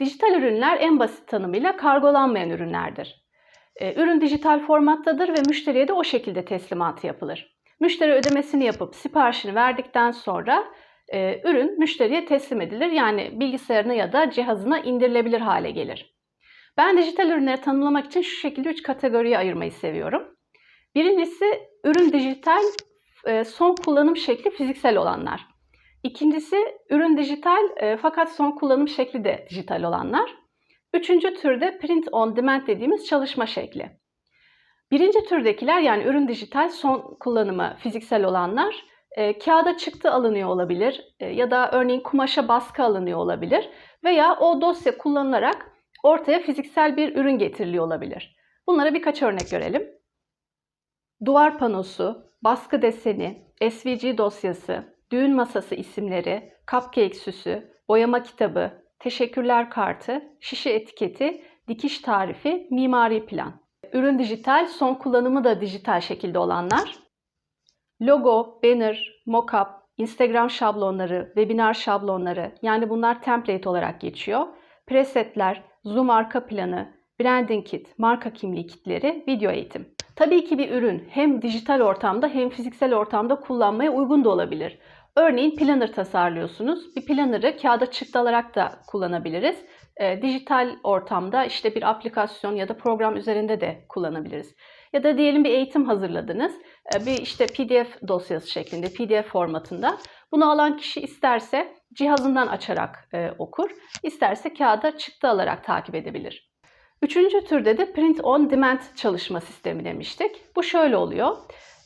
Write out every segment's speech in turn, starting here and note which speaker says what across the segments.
Speaker 1: Dijital ürünler en basit tanımıyla kargolanmayan ürünlerdir. E, Ürün dijital formattadır ve müşteriye de o şekilde teslimatı yapılır. Müşteri ödemesini yapıp siparişini verdikten sonra e, ürün müşteriye teslim edilir. Yani bilgisayarına ya da cihazına indirilebilir hale gelir. Ben dijital ürünleri tanımlamak için şu şekilde üç kategoriye ayırmayı seviyorum. Birincisi ürün dijital, e, son kullanım şekli fiziksel olanlar. İkincisi ürün dijital e, fakat son kullanım şekli de dijital olanlar. Üçüncü türde print on demand dediğimiz çalışma şekli. Birinci türdekiler yani ürün dijital son kullanımı fiziksel olanlar e, kağıda çıktı alınıyor olabilir e, ya da örneğin kumaşa baskı alınıyor olabilir veya o dosya kullanılarak ortaya fiziksel bir ürün getiriliyor olabilir. Bunlara birkaç örnek görelim. Duvar panosu, baskı deseni, SVG dosyası, düğün masası isimleri, cupcake süsü, boyama kitabı, teşekkürler kartı, şişe etiketi, dikiş tarifi, mimari plan. Ürün dijital, son kullanımı da dijital şekilde olanlar. Logo, banner, mockup, Instagram şablonları, webinar şablonları yani bunlar template olarak geçiyor. Presetler, Zoom arka planı, branding kit, marka kimliği kitleri, video eğitim. Tabii ki bir ürün hem dijital ortamda hem fiziksel ortamda kullanmaya uygun da olabilir. Örneğin planner tasarlıyorsunuz. Bir planner'ı kağıda çıktı alarak da kullanabiliriz. E, dijital ortamda işte bir aplikasyon ya da program üzerinde de kullanabiliriz. Ya da diyelim bir eğitim hazırladınız. E, bir işte PDF dosyası şeklinde, PDF formatında. Bunu alan kişi isterse cihazından açarak e, okur, isterse kağıda çıktı alarak takip edebilir. Üçüncü türde de print on demand çalışma sistemi demiştik. Bu şöyle oluyor.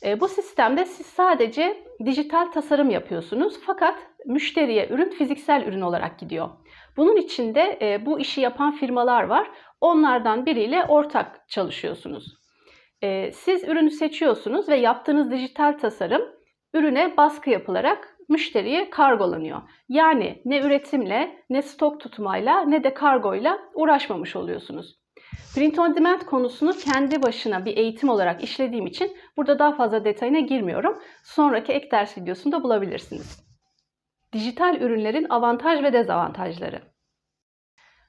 Speaker 1: E, bu sistemde siz sadece dijital tasarım yapıyorsunuz fakat müşteriye ürün fiziksel ürün olarak gidiyor. Bunun için de e, bu işi yapan firmalar var. Onlardan biriyle ortak çalışıyorsunuz. E, siz ürünü seçiyorsunuz ve yaptığınız dijital tasarım ürüne baskı yapılarak müşteriye kargolanıyor. Yani ne üretimle, ne stok tutmayla, ne de kargoyla uğraşmamış oluyorsunuz. Print on demand konusunu kendi başına bir eğitim olarak işlediğim için burada daha fazla detayına girmiyorum. Sonraki ek ders videosunda bulabilirsiniz. Dijital ürünlerin avantaj ve dezavantajları.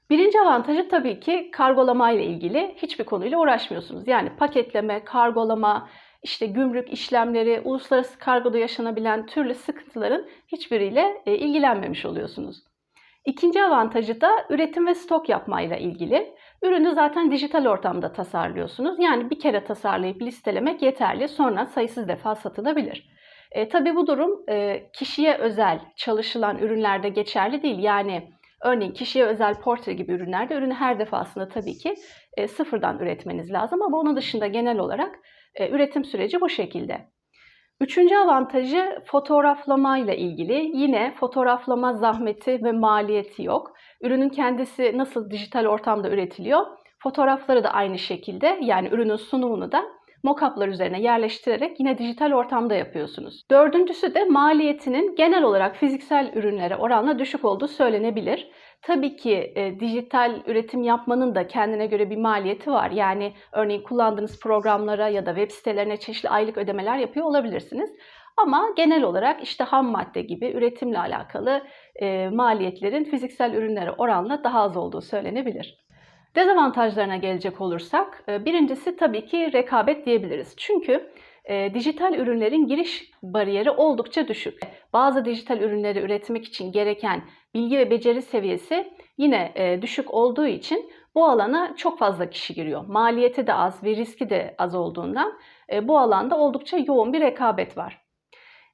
Speaker 1: Birinci avantajı tabii ki kargolama ile ilgili hiçbir konuyla uğraşmıyorsunuz. Yani paketleme, kargolama, işte gümrük işlemleri, uluslararası kargoda yaşanabilen türlü sıkıntıların hiçbiriyle e, ilgilenmemiş oluyorsunuz. İkinci avantajı da üretim ve stok yapmayla ilgili. Ürünü zaten dijital ortamda tasarlıyorsunuz. Yani bir kere tasarlayıp listelemek yeterli. Sonra sayısız defa satılabilir. E, tabii bu durum e, kişiye özel çalışılan ürünlerde geçerli değil. Yani örneğin kişiye özel portre gibi ürünlerde ürünü her defasında tabii ki e, sıfırdan üretmeniz lazım. Ama onun dışında genel olarak e, üretim süreci bu şekilde. Üçüncü avantajı fotoğraflama ile ilgili. Yine fotoğraflama zahmeti ve maliyeti yok. Ürünün kendisi nasıl dijital ortamda üretiliyor? Fotoğrafları da aynı şekilde yani ürünün sunumunu da mockup'lar üzerine yerleştirerek yine dijital ortamda yapıyorsunuz. Dördüncüsü de maliyetinin genel olarak fiziksel ürünlere oranla düşük olduğu söylenebilir. Tabii ki e, dijital üretim yapmanın da kendine göre bir maliyeti var. Yani örneğin kullandığınız programlara ya da web sitelerine çeşitli aylık ödemeler yapıyor olabilirsiniz. Ama genel olarak işte ham madde gibi üretimle alakalı e, maliyetlerin fiziksel ürünlere oranla daha az olduğu söylenebilir. Dezavantajlarına gelecek olursak, e, birincisi tabii ki rekabet diyebiliriz. Çünkü e, dijital ürünlerin giriş bariyeri oldukça düşük. Bazı dijital ürünleri üretmek için gereken bilgi ve beceri seviyesi yine e, düşük olduğu için bu alana çok fazla kişi giriyor. Maliyeti de az ve riski de az olduğundan e, bu alanda oldukça yoğun bir rekabet var.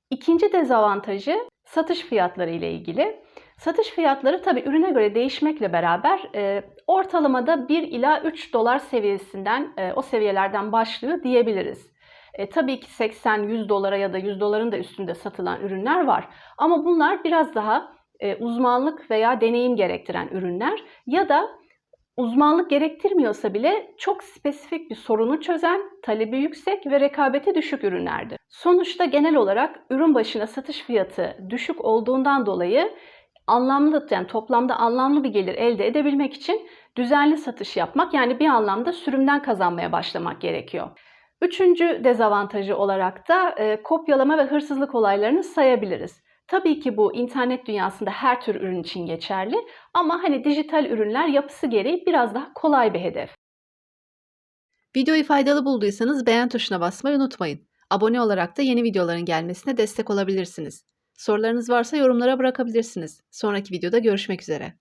Speaker 1: İkinci dezavantajı satış fiyatları ile ilgili. Satış fiyatları tabi ürüne göre değişmekle beraber e, ortalamada 1 ila 3 dolar seviyesinden e, o seviyelerden başlıyor diyebiliriz. E, tabii ki 80-100 dolara ya da 100 doların da üstünde satılan ürünler var. Ama bunlar biraz daha e, uzmanlık veya deneyim gerektiren ürünler ya da uzmanlık gerektirmiyorsa bile çok spesifik bir sorunu çözen, talebi yüksek ve rekabeti düşük ürünlerdir. Sonuçta genel olarak ürün başına satış fiyatı düşük olduğundan dolayı anlamlı yani toplamda anlamlı bir gelir elde edebilmek için düzenli satış yapmak yani bir anlamda sürümden kazanmaya başlamak gerekiyor. Üçüncü dezavantajı olarak da e, kopyalama ve hırsızlık olaylarını sayabiliriz. Tabii ki bu internet dünyasında her tür ürün için geçerli ama hani dijital ürünler yapısı gereği biraz daha kolay bir hedef.
Speaker 2: Videoyu faydalı bulduysanız beğen tuşuna basmayı unutmayın. Abone olarak da yeni videoların gelmesine destek olabilirsiniz. Sorularınız varsa yorumlara bırakabilirsiniz. Sonraki videoda görüşmek üzere.